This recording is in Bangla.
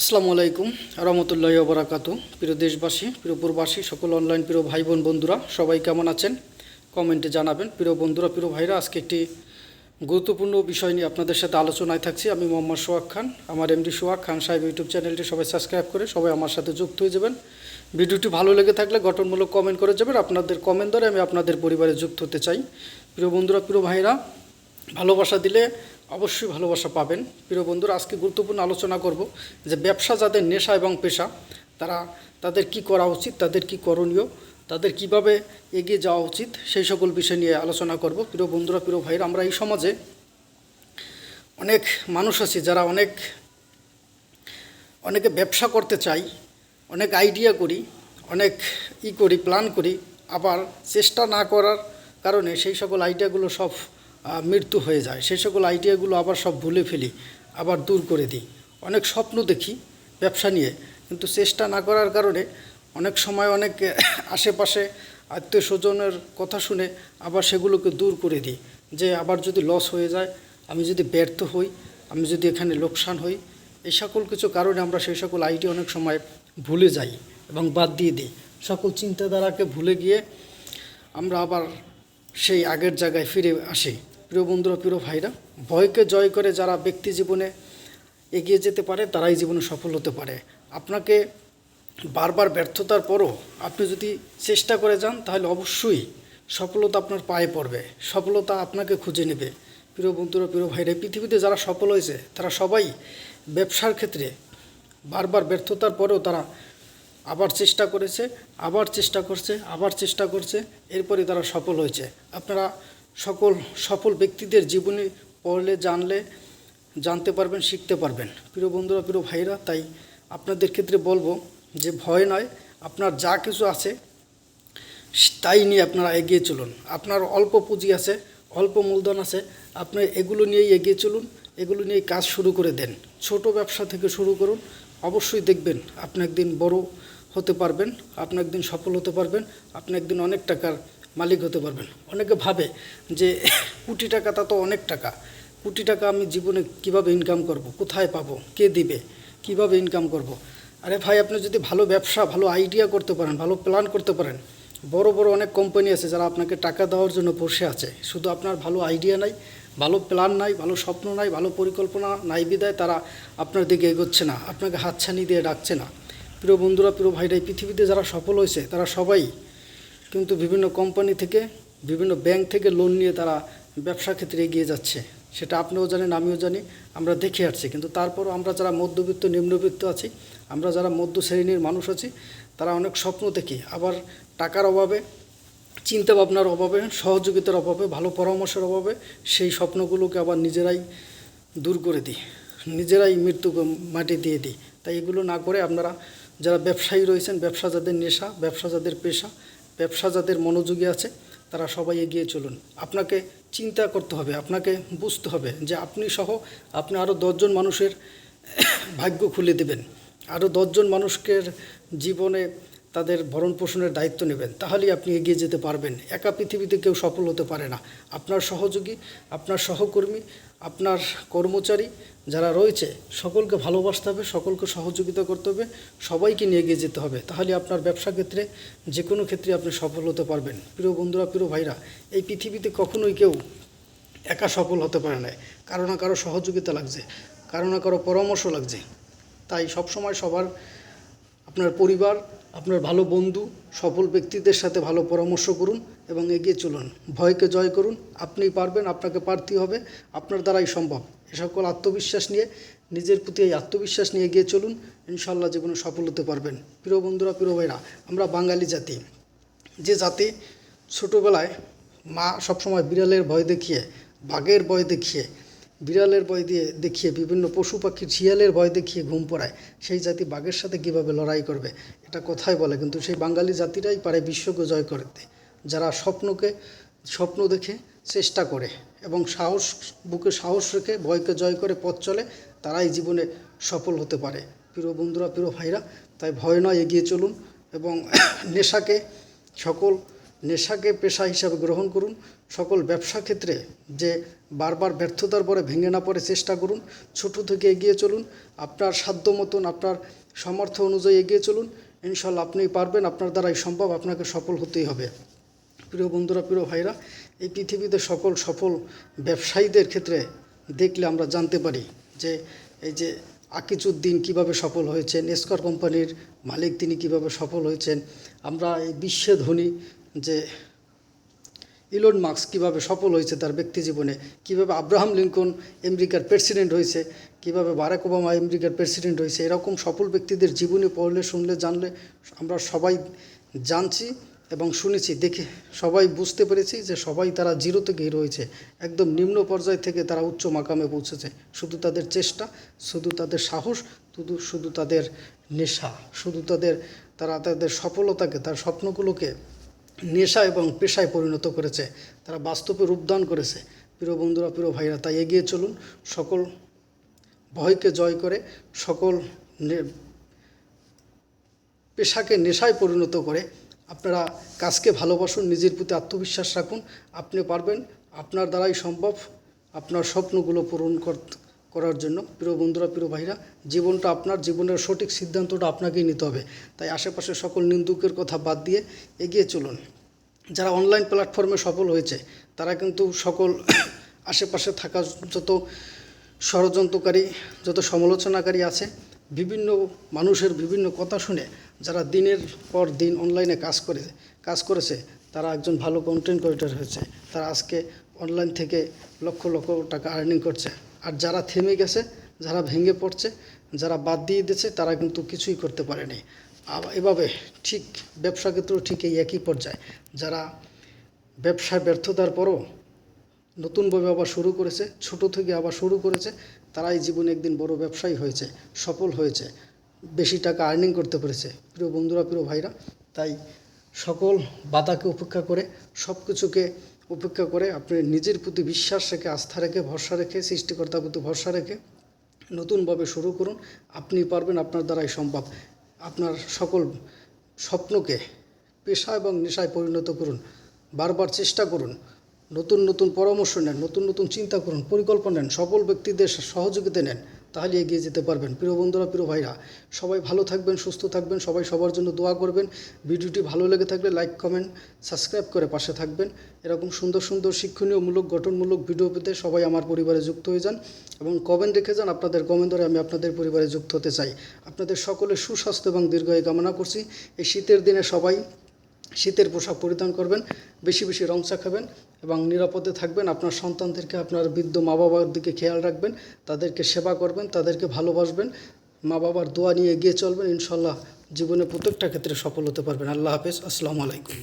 আসসালামু আলাইকুম, রহমতুল্লাহ বরাকাতু। প্রিয় দেশবাসী, প্রিয় প্রবাসী, সকল অনলাইন প্রিয় ভাই বোন বন্ধুরা, সবাই কেমন আছেন? কমেন্টে জানাবেন। প্রিয় বন্ধুরা, প্রিয় ভাইরা, আজকে একটি গুরুত্বপূর্ণ বিষয় নিয়ে আপনাদের সাথে আলোচনায় থাকছি। আমি মোহাম্মদ সোহাগ খান, আমার এমডি সোহাগ খান সাহেব ইউটিউব চ্যানেলটি সবাই সাবস্ক্রাইব করে সবাই আমার সাথে যুক্ত হয়ে যাবেন। ভিডিওটি ভালো লেগে থাকলে গঠনমূলক কমেন্ট করে যাবেন। আপনাদের কমেন্ট ধরে আমি আপনাদের পরিবারে যুক্ত হতে চাই। প্রিয় বন্ধুরা, প্রিয় ভাইরা, ভালোবাসা দিলে অবশ্যই ভালোবাসা পাবেন। প্রিয় বন্ধুরা, আজকে গুরুত্বপূর্ণ আলোচনা করব যে ব্যবসা যাদের নেশা এবং পেশা, তারা, তাদের কি করা উচিত, তাদের কি করণীয়, তাদের কীভাবে এগিয়ে যাওয়া উচিত, সেই সকল বিষয় নিয়ে আলোচনা করব। প্রিয় বন্ধুরা, প্রিয় ভাইরা আমরা এই সমাজে অনেক মানুষ আছি যারা অনেক, অনেকে ব্যবসা করতে চাই, অনেক আইডিয়া করি, অনেক ই করি প্ল্যান করি, আবার চেষ্টা না করার কারণে সেই সকল আইডিয়াগুলো সব মৃত্যু হয়ে যায়। সেই সকল আইডিয়াগুলো আবার সব ভুলে ফেলি, আবার দূর করে দিই। অনেক স্বপ্ন দেখি ব্যবসা নিয়ে, কিন্তু চেষ্টা না করার কারণে অনেক সময় অনেক আশেপাশে আত্মীয় স্বজনের কথা শুনে আবার সেগুলোকে দূর করে দিই। যে আবার যদি লস হয়ে যায়, আমি যদি ব্যর্থ হই, আমি যদি এখানে লোকসান হই, এই সকল কিছু কারণে আমরা সেই সকল আইডিয়া অনেক সময় ভুলে যাই এবং বাদ দিয়ে দিই। সকল চিন্তাধারাকে ভুলে গিয়ে আমরা আবার সেই আগের জায়গায় ফিরে আসি। প্রিয় বন্ধুরা, প্রিয় ভাইরা, ভয়কে জয় করে যারা ব্যক্তি জীবনে এগিয়ে যেতে পারে, তারাই জীবনে সফল হতে পারে। আপনাকে বারবার ব্যর্থতার পরও আপনি যদি চেষ্টা করে যান, তাহলে অবশ্যই সফলতা আপনার পায়ে পড়বে। সফলতা আপনাকে খুঁজে নেবে। প্রিয় বন্ধুরা, প্রিয় ভাইরা পৃথিবীতে যারা সফল হয়েছে, তারা সবাই ব্যবসার ক্ষেত্রে বারবার ব্যর্থতার পরেও তারা আবার চেষ্টা করেছে, আবার চেষ্টা করছে, আবার চেষ্টা করছে এরপরে তারা সফল হয়েছে। আপনারা সকল সফল ব্যক্তিদের জীবনে পড়লে, জানলে, জানতে পারবেন, শিখতে পারবেন। প্রিয় বন্ধুরা, প্রিয় ভাইরা তাই আপনাদের ক্ষেত্রে বলব যে ভয় নয়, আপনার যা কিছু আছে, তাই নিয়ে আপনারা এগিয়ে চলুন। আপনার অল্প পুঁজি আছে, অল্প মূলধন আছে, আপনি এগুলো নিয়েই এগিয়ে চলুন, এগুলো নিয়ে কাজ শুরু করে দেন। ছোট ব্যবসা থেকে শুরু করুন, অবশ্যই দেখবেন আপনি একদিন বড় হতে পারবেন, আপনি একদিন সফল হতে পারবেন, আপনি একদিন অনেক টাকার মালিক হতে পারবেন অনেকে ভাবে যে কোটি টাকা তা তো অনেক টাকা। কোটি টাকা আমি জীবনে কীভাবে ইনকাম করব? কোথায় পাবো? কে দিবে? কীভাবে ইনকাম করব। আরে ভাই, আপনি যদি ভালো ব্যবসা, ভালো আইডিয়া করতে পারেন, ভালো প্ল্যান করতে পারেন, বড় বড় অনেক কোম্পানি আছে যারা আপনাকে টাকা দেওয়ার জন্য বসে আছে। শুধু আপনার ভালো আইডিয়া নাই, ভালো প্ল্যান নাই, ভালো স্বপ্ন নাই, ভালো পরিকল্পনা নাই বিদায় তারা আপনার দিকে এগোচ্ছে না, আপনাকে হাতছানি দিয়ে ডাকছে না। প্রিয় বন্ধুরা, প্রিয় ভাইরা পৃথিবীতে যারা সফল হয়েছে, তারা সবাই কিন্তু বিভিন্ন কোম্পানি থেকে, বিভিন্ন ব্যাংক থেকে লোন নিয়ে তারা ব্যবসা ক্ষেত্রে এগিয়ে যাচ্ছে। সেটা আপনিও জানেন, আমিও জানি, আমরা দেখে আসছি। কিন্তু তারপরও আমরা যারা মধ্যবিত্ত, নিম্নবিত্ত আছি, আমরা যারা মধ্য শ্রেণির মানুষ আছি, তারা অনেক স্বপ্ন দেখি। আবার টাকার অভাবে চিন্তা ভাবনার অভাবে, সহযোগিতার অভাবে, ভালো পরামর্শের অভাবে সেই স্বপ্নগুলোকে আবার নিজেরাই দূর করে দিই, নিজেরাই মৃত্যু মাটি দিয়ে দিই। তাই এগুলো না করে আপনারা যারা ব্যবসায়ী রয়েছেন ব্যবসা যাদের নেশা ব্যবসা যাদের পেশা ব্যবসা যাদের মনোযোগী আছে, তারা সবাই এগিয়ে চলুন। আপনাকে চিন্তা করতে হবে, আপনাকে বুঝতে হবে যে আপনি সহ আপনি আরও দশজন মানুষের ভাগ্য খুলে দেবেন। আরও দশজন মানুষকে জীবনে তাদের ভরণ পোষণের দায়িত্ব নেবেন, তাহলেই আপনি এগিয়ে যেতে পারবেন। একা পৃথিবীতে কেউ সফল হতে পারে না। আপনার সহযোগী, আপনার সহকর্মী, আপনার কর্মচারী যারা রয়েছে, সকলকে ভালোবাসতে হবে, সকলকে সহযোগিতা করতে হবে, সবাইকে নিয়ে এগিয়ে যেতে হবে। তাহলে আপনার ব্যবসা ক্ষেত্রে যে কোনো ক্ষেত্রে আপনি সফল হতে পারবেন। প্রিয় বন্ধুরা, প্রিয় ভাইরা, এই পৃথিবীতে কখনোই কেউ একা সফল হতে পারে না। কারও না কারও সহযোগিতা লাগছে, কারও না কারও পরামর্শ লাগছে। তাই সবসময় সবার আপনার পরিবার, আপনার ভালো বন্ধু, সফল ব্যক্তিদের সাথে ভালো পরামর্শ করুন এবং এগিয়ে চলুন। ভয়কে জয় করুন। আপনিই পারবেন, আপনাকে পারতেই হবে। আপনার দ্বারাই সম্ভব। এ সকল আত্মবিশ্বাস নিয়ে, নিজের প্রতি এই আত্মবিশ্বাস নিয়ে এগিয়ে চলুন। ইনশাল্লাহ জীবনে সফল হতে পারবেন। প্রিয় বন্ধুরা, প্রিয় ভাইরা, আমরা বাঙালি জাতি। যে জাতি ছোটোবেলায় মা সবসময় বিড়ালের ভয় দেখিয়ে, বাঘের ভয় দেখিয়ে বিড়ালের ভয় দিয়ে দেখিয়ে, বিভিন্ন পশু পাখির শিয়ালের ভয় দেখিয়ে ঘুম পড়ায়। সেই জাতি বাঘের সাথে কীভাবে লড়াই করবে? এটা কথাই বলে, কিন্তু সেই বাঙালি জাতিরাই পারে বিশ্বকে জয় করতে। যারা স্বপ্নকে, স্বপ্ন দেখে চেষ্টা করে এবং সাহস, বুকে সাহস রেখে ভয়কে জয় করে পথ চলে, তারাই জীবনে সফল হতে পারে। প্রিয় বন্ধুরা, প্রিয় ভাইরা, তাই ভয় নয়, এগিয়ে চলুন এবং নেশাকে, সকল নেশাকে পেশা হিসাবে গ্রহণ করুন। সকল ব্যবসা ক্ষেত্রে যে বারবার ব্যর্থতার পরে ভেঙে না পড়ে চেষ্টা করুন, ছোট থেকে এগিয়ে চলুন, আপনার সাধ্য মতন, আপনার সামর্থ্য অনুযায়ী এগিয়ে চলুন। ইনশাল্লাহ আপনি পারবেন, আপনার দ্বারাই সম্ভব, আপনাকে সফল হতেই হবে। প্রিয় বন্ধুরা, প্রিয় ভাইরা, এই পৃথিবীতে সকল সফল ব্যবসায়ীদের ক্ষেত্রে দেখলে আমরা জানতে পারি যে এই যে আকিজউদ্দিন কীভাবে সফল হয়েছেন, এসকর কোম্পানির মালিক তিনি কীভাবে সফল হয়েছেন। আমরা এই বিশ্বে ধনী যে ইলন মার্কস কীভাবে সফল হয়েছে তার ব্যক্তি জীবনে? কীভাবে আব্রাহাম লিঙ্কন আমেরিকার প্রেসিডেন্ট হয়েছে? কীভাবে বারাক ওবামা আমেরিকার প্রেসিডেন্ট হয়েছে? এরকম সফল ব্যক্তিদের জীবনী পড়লে, শুনলে, জানলে আমরা সবাই জানছি এবং শুনেছি, দেখে সবাই বুঝতে পেরেছি যে সবাই তারা জিরো থেকে হিরো হয়েছে। একদম নিম্ন পর্যায় থেকে তারা উচ্চ মাকামে পৌঁছেছে। শুধু তাদের চেষ্টা, শুধু তাদের সাহস, শুধু শুধু তাদের নেশা, শুধু তাদের, তারা তাদের সফলতাকে, তার স্বপ্নগুলোকে নেশা এবং পেশায় পরিণত করেছে। তারা বাস্তবে রূপদান করেছে। প্রিয় বন্ধুরা, প্রিয় ভাইরা, তাই এগিয়ে চলুন। সকল ভয়কে জয় করে, সকল পেশাকে নেশায় পরিণত করে আপনারা কাজকে ভালোবাসুন, নিজের প্রতি আত্মবিশ্বাস রাখুন। আপনি পারবেন, আপনার দ্বারাই সম্ভব। আপনার স্বপ্নগুলো পূরণ কর- করার জন্য। প্রিয় বন্ধুরা, প্রিয় ভাইরা, জীবনটা আপনার, জীবনের সঠিক সিদ্ধান্তটা আপনাকেই নিতে হবে। তাই আশেপাশে সকল নিন্দুকের কথা বাদ দিয়ে এগিয়ে চলুন। যারা অনলাইন প্ল্যাটফর্মে সফল হয়েছে, তারা কিন্তু সকল আশেপাশে থাকা যত ষড়যন্ত্রকারী, যত সমালোচনাকারী আছে, বিভিন্ন মানুষের বিভিন্ন কথা শুনে যারা দিনের পর দিন অনলাইনে কাজ করে, কাজ করেছে, তারা একজন ভালো কন্টেন্ট ক্রিয়েটর হয়েছে। তারা আজকে অনলাইন থেকে লক্ষ লক্ষ টাকা আর্নিং করছে। আর যারা থেমে গেছে, যারা ভেঙে পড়ছে, যারা বাদ দিয়ে দিয়েছে, তারা কিন্তু কিছুই করতে পারেনি। এভাবে ঠিক ব্যবসা ক্ষেত্রেও ঠিক এই একই পর্যায়ে। যারা ব্যবসায় ব্যর্থতার পরও নতুনভাবে আবার শুরু করেছে, ছোট থেকে আবার শুরু করেছে, তারাই জীবনে একদিন বড় ব্যবসায়ী হয়েছে, সফল হয়েছে, বেশি টাকা আর্নিং করতে পেরেছে। প্রিয় বন্ধুরা, প্রিয় ভাইরা, তাই সকল বাধাকে উপেক্ষা করে সব কিছুকে উপেক্ষা করে আপনি নিজের প্রতি বিশ্বাস রেখে, আস্থা রেখে, ভরসা রেখে, সৃষ্টিকর্তার প্রতি ভরসা রেখে নতুনভাবে শুরু করুন। আপনি পারবেন আপনার দ্বারাই সম্ভব। আপনার সকল স্বপ্নকে পেশা এবং নেশায় পরিণত করুন। বারবার চেষ্টা করুন। নতুন নতুন পরামর্শ নেন, নতুন নতুন চিন্তা করুন, পরিকল্পনা নেন, সকল ব্যক্তিদের সহযোগিতা নেন। তাহলে এগিয়ে যেতে পারবেন। প্রিয় বন্ধুরা, প্রিয় ভাইরা, সবাই ভালো থাকবেন, সুস্থ থাকবেন, সবাই সবার জন্য দোয়া করবেন। ভিডিওটি ভালো লেগে থাকলে লাইক, কমেন্ট, সাবস্ক্রাইব করে পাশে থাকবেন। এরকম সুন্দর সুন্দর শিক্ষণীয়মূলক গঠনমূলক ভিডিও পেতে সবাই আমার পরিবারে যুক্ত হয়ে যান এবং কমেন্ট রেখে যান আপনাদের কমেন্ট ধরে আমি আপনাদের পরিবারে যুক্ত হতে চাই। আপনাদের সকলের সুস্বাস্থ্য এবং দীর্ঘায়ু কামনা করছি। এই শীতের দিনে সবাই শীতের পোশাক পরিধান করবেন, বেশি বেশি রং চা খাবেন এবং নিরাপদে থাকবেন। আপনার সন্তানদেরকে, আপনার বৃদ্ধ মা বাবার দিকে খেয়াল রাখবেন, তাদেরকে সেবা করবেন, তাদেরকে ভালোবাসবেন। মা বাবার দোয়া নিয়ে এগিয়ে চলবেন। ইনশাল্লাহ জীবনে প্রত্যেকটা ক্ষেত্রে সফল হতে পারবেন। আল্লাহ হাফেজ। আসসালামু আলাইকুম।